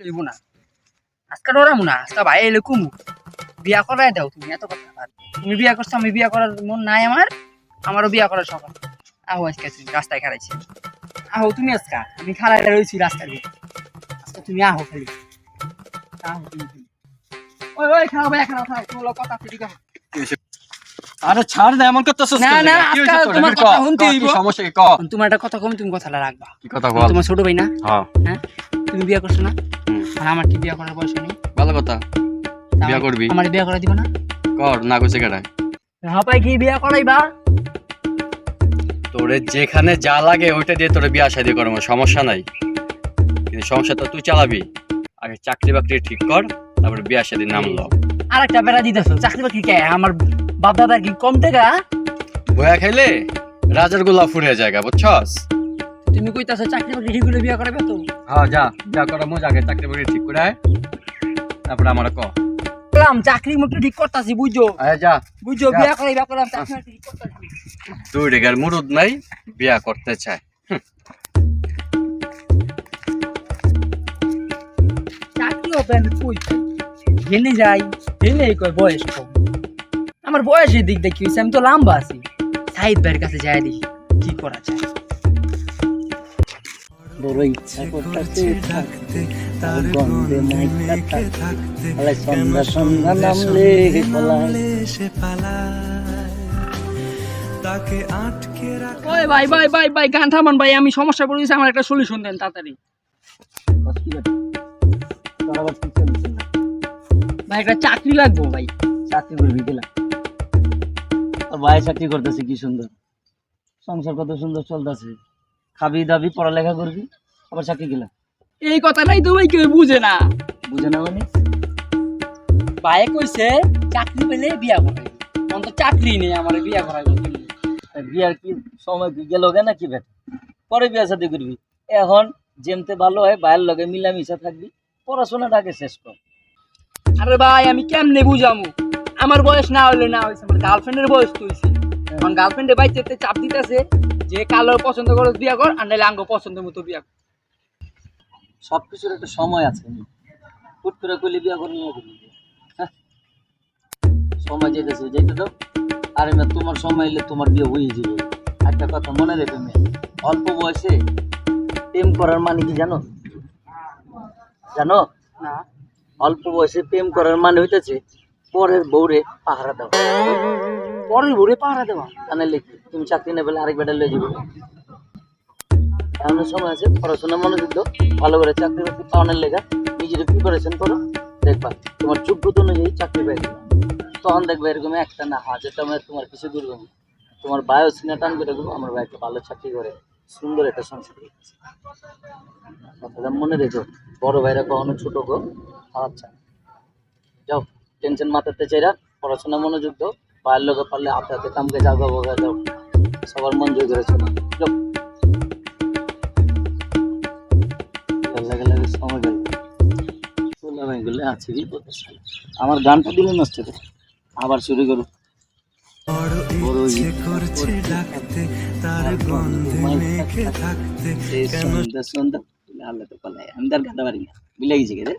লইব না আজকে ডরামু না আজকে ভাই এলে কুমু বিয়া করাই দাও তুমি এত কথা তুমি বিয়া করছ আমি বিয়া করার মন নাই আমার আমারও বিয়া করার সকাল। আহো আজকে তুমি রাস্তায় খারাইছি আহো তুমি আজকা আমি খারাই রয়েছি রাস্তার দিকে আজকে তুমি আহো খালি আহো তুমি ওই ওই খাও ভাই খারাপ খাও কোনো কথা ঠিক আছে আরে ছাড় না এমন করতেছস না, না, আজকাল তোমার কথা শুনতে হইব। সমস্যা কি ক? তোমার একটা কথা কম তুমি কথাটা রাখবা। কি কথা বল? তোমার ছোট ভাই না? হ্যাঁ? তুমি বিয়া করছ না? আর আমার কি বিয়া করার বয়স নেই ভালো কথা। বিয়া করবি? আমার বিয়া করা দিব না? কর না কইছে হাপাই কি বিয়া করাইবা? তোরে যেখানে যা লাগে ওইটা দিয়ে তোরে বিয়া শাদি করব সমস্যা নাই। কিন্তু সংসার তো তুই চালাবি। আগে চাকরি বাকরি ঠিক কর তারপর বিয়া শাদির নাম ল আর একটা বেড়া দিতেছো চাকরি বাকরি কে? আমার বাপ কি কম টাকা? বয়া খাইলে রাজার গোলা ফুরে জায়গা বুঝছস? তুমি কইতাছো চাকরি বাকরি ঠিক করে বিয়া করাবে তো? হ্যাঁ যা বিয়া করা মো আগে চাকরি বাকরি ঠিক করে তারপরে আমার ক। চাকরি মুকরি ঠিক করতাছি বুঝছ? আয় যা। বুঝছ যা। বিয়া করলাম চাকরি ঠিক করতাছি। রেগার মুরুদ নাই বিয়া করতে চায়। চাকরি হবে আমি কই? জেনে যাই জেনে কই বয়স কম। আমার বয়সের দিক দেখি আমি তো লম্বা আছি। সাহিদ ভাইয়ের কাছে যাই দেখি কি করা যায়। বড় ইচ্ছা করতেছে থাকতে তার গন্ধে মাইকা থাকতে সন্ধ্যা সন্ধ্যা নামলে সে পালায় তাকে আটকে রাখা। ওই ভাই ভাই ভাই ভাই গান থামান ভাই আমি সমস্যা পড়ে গেছি আমার একটা সলিউশন দেন তাড়াতাড়ি? ভাই একটা চাকরি লাগবো ভাই চাকরি করবি তোর ভাই চাকরি করতেছে কি সুন্দর। সংসার কত সুন্দর চলতেছে। খাবি দাবি পড়ালেখা করবি আবার চাকরি গেলাম এই কথাটাই তো ভাই কেউ বুঝে না। বুঝে না মানে? ভাই কইছে চাকরি পেলে বিয়া করাই অন্ত চাকরি নেই আমার বিয়া তা বিয়ার কি সময় কি গেল গে নাকি বেটা? পরে বিয়া শাদি করবি। এখন যেমতে ভালো হয় ভাইয়ের লগে মিলামিশা থাকবি পড়াশোনাটাকে শেষ কর। আরে ভাই আমি কেমনে বুঝামু? আমার বয়স না হলে না হয়েছে আমার গার্লফ্রেন্ডের বয়স তো হয়েছে আমার গার্লফ্রেন্ডের ভাই চেতে চাপ দিতেছে যে কালো পছন্দ করে বিয়া কর আর নাহলে আঙ্গ পছন্দ মতো বিয়া কর। সব কিছুর একটা সময় আছে। হুট করে কইলে বিয়া না করবি হ্যাঁ? সময় যেতেছে যেতে দাও। আরে না তোমার সময় এলে তোমার বিয়ে হয়ে যাবে। একটা কথা মনে রেখো মেয়ে অল্প বয়সে প্রেম করার মানে কি জানো? জানো? না। অল্প বয়সে প্রেম করার মানে হইতেছে পরের বউরে পাহারা দেওয়া। পরের ভোরে পাহারা দেওয়া। তাহলে কি তুমি চাকরি নেবে আরেক বেটা লয়ে যাবে। এমন সময় আছে পড়াশোনা মনোযোগ দাও, ভালো করে চাকরি বাকরি পাওয়ানোর লেগা, নিজের প্রিপারেশন করো, দেখবা, তোমার যোগ্যতা অনুযায়ী চাকরি পাই তখন দেখবে এরকম একটা না হাজার তোমার তোমার কিছু না। তোমার বায়ো সিনে টান করে দেবো, আমার ভাই ভালো চাকরি করে, সুন্দর একটা সংসার মনে রেখো, বড় ভাইরা কখনো ছোট গো আচ্ছা যাও। টেনশন মাথাতে চাইরা পড়াশোনা মনোযোগ দাও বাইরের লোকে পারলে হাতে হাতে কামকে যাও গা বগা যাও সবার মন জয় লাগে লাগে সময় গেল। গেলে আছে বিপদ আমার গানটা দিলে নষ্ট আবার শুরু করো। আমি তার গাঁদা পারি না। বিলে গেছি রে?